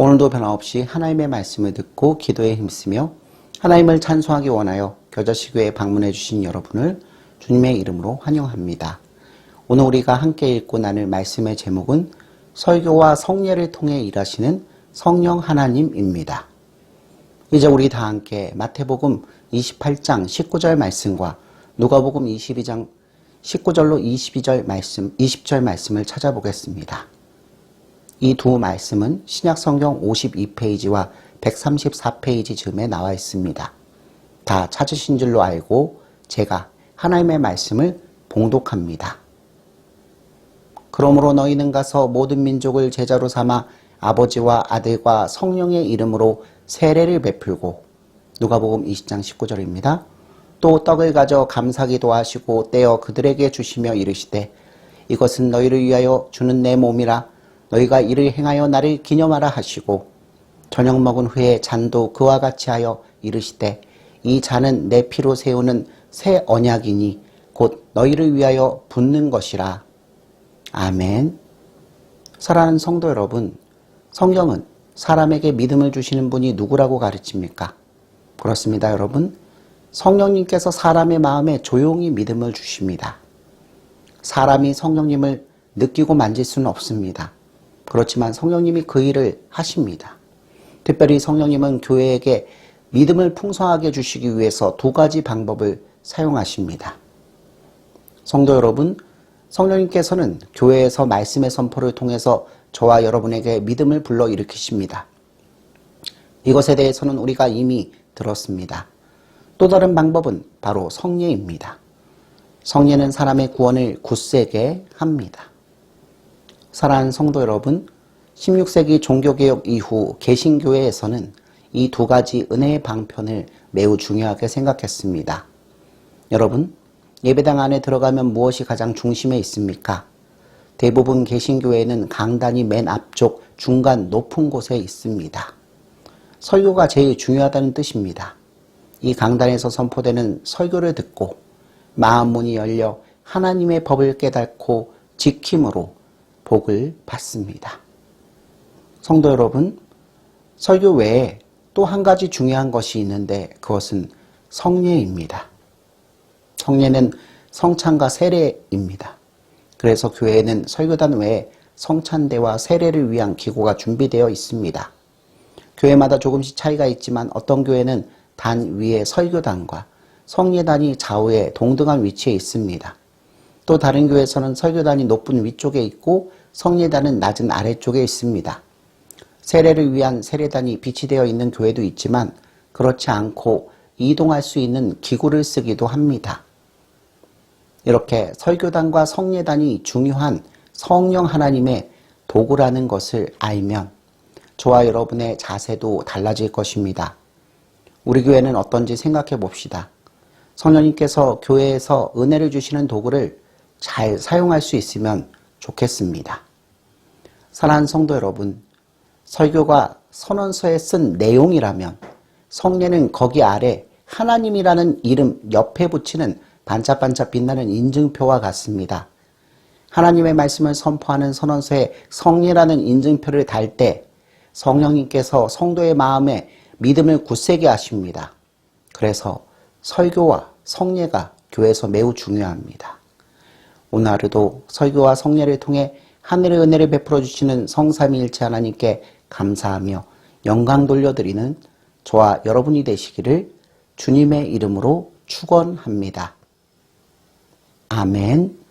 오늘도 변함없이 하나님의 말씀을 듣고 기도에 힘쓰며 하나님을 찬송하기 원하여 겨자시교에 방문해 주신 여러분을 주님의 이름으로 환영합니다. 오늘 우리가 함께 읽고 나눌 말씀의 제목은 설교와 성례를 통해 일하시는 성령 하나님입니다. 이제 우리 다 함께 마태복음 28장 19절 말씀과 누가복음 22장 19절로 22절 말씀, 20절 말씀을 찾아보겠습니다. 이 두 말씀은 신약 성경 52페이지와 134페이지 즈음에 나와 있습니다. 다 찾으신 줄로 알고 제가 하나님의 말씀을 봉독합니다. 그러므로 너희는 가서 모든 민족을 제자로 삼아 아버지와 아들과 성령의 이름으로 세례를 베풀고 누가복음 20장 19절입니다. 또 떡을 가져 감사기도 하시고 떼어 그들에게 주시며 이르시되 이것은 너희를 위하여 주는 내 몸이라 너희가 이를 행하여 나를 기념하라 하시고 저녁 먹은 후에 잔도 그와 같이 하여 이르시되 이 잔은 내 피로 세우는 새 언약이니 곧 너희를 위하여 붓는 것이라. 아멘. 사랑하는 성도 여러분, 성경은 사람에게 믿음을 주시는 분이 누구라고 가르칩니까? 그렇습니다, 여러분. 성령님께서 사람의 마음에 조용히 믿음을 주십니다. 사람이 성령님을 느끼고 만질 수는 없습니다. 그렇지만 성령님이 그 일을 하십니다. 특별히 성령님은 교회에게 믿음을 풍성하게 주시기 위해서 두 가지 방법을 사용하십니다. 성도 여러분, 성령님께서는 교회에서 말씀의 선포를 통해서 저와 여러분에게 믿음을 불러 일으키십니다. 이것에 대해서는 우리가 이미 들었습니다. 또 다른 방법은 바로 성례입니다. 성례는 사람의 구원을 굳세게 합니다. 사랑하는 성도 여러분, 16세기 종교개혁 이후 개신교회에서는 이 두 가지 은혜의 방편을 매우 중요하게 생각했습니다. 여러분, 예배당 안에 들어가면 무엇이 가장 중심에 있습니까? 대부분 개신교회는 강단이 맨 앞쪽 중간 높은 곳에 있습니다. 설교가 제일 중요하다는 뜻입니다. 이 강단에서 선포되는 설교를 듣고 마음 문이 열려 하나님의 법을 깨닫고 지킴으로 복을 받습니다. 성도 여러분, 설교 외에 또 한 가지 중요한 것이 있는데 그것은 성례입니다. 성례는 성찬과 세례입니다. 그래서 교회에는 설교단 외에 성찬대와 세례를 위한 기구가 준비되어 있습니다. 교회마다 조금씩 차이가 있지만 어떤 교회는 단 위에 설교단과 성례단이 좌우에 동등한 위치에 있습니다. 또 다른 교회에서는 설교단이 높은 위쪽에 있고 성례단은 낮은 아래쪽에 있습니다. 세례를 위한 세례단이 비치되어 있는 교회도 있지만 그렇지 않고 이동할 수 있는 기구를 쓰기도 합니다. 이렇게 설교단과 성례단이 중요한 성령 하나님의 도구라는 것을 알면 저와 여러분의 자세도 달라질 것입니다. 우리 교회는 어떤지 생각해 봅시다. 성령님께서 교회에서 은혜를 주시는 도구를 잘 사용할 수 있으면 좋겠습니다. 사랑하는 성도 여러분, 설교가 선언서에 쓴 내용이라면 성례는 거기 아래 하나님이라는 이름 옆에 붙이는 반짝반짝 빛나는 인증표와 같습니다. 하나님의 말씀을 선포하는 선언서에 성례라는 인증표를 달 때 성령님께서 성도의 마음에 믿음을 굳세게 하십니다. 그래서 설교와 성례가 교회에서 매우 중요합니다. 오늘 하루도 설교와 성례를 통해 하늘의 은혜를 베풀어 주시는 성삼위일체 하나님께 감사하며 영광 돌려드리는 저와 여러분이 되시기를 주님의 이름으로 축원합니다. 아멘.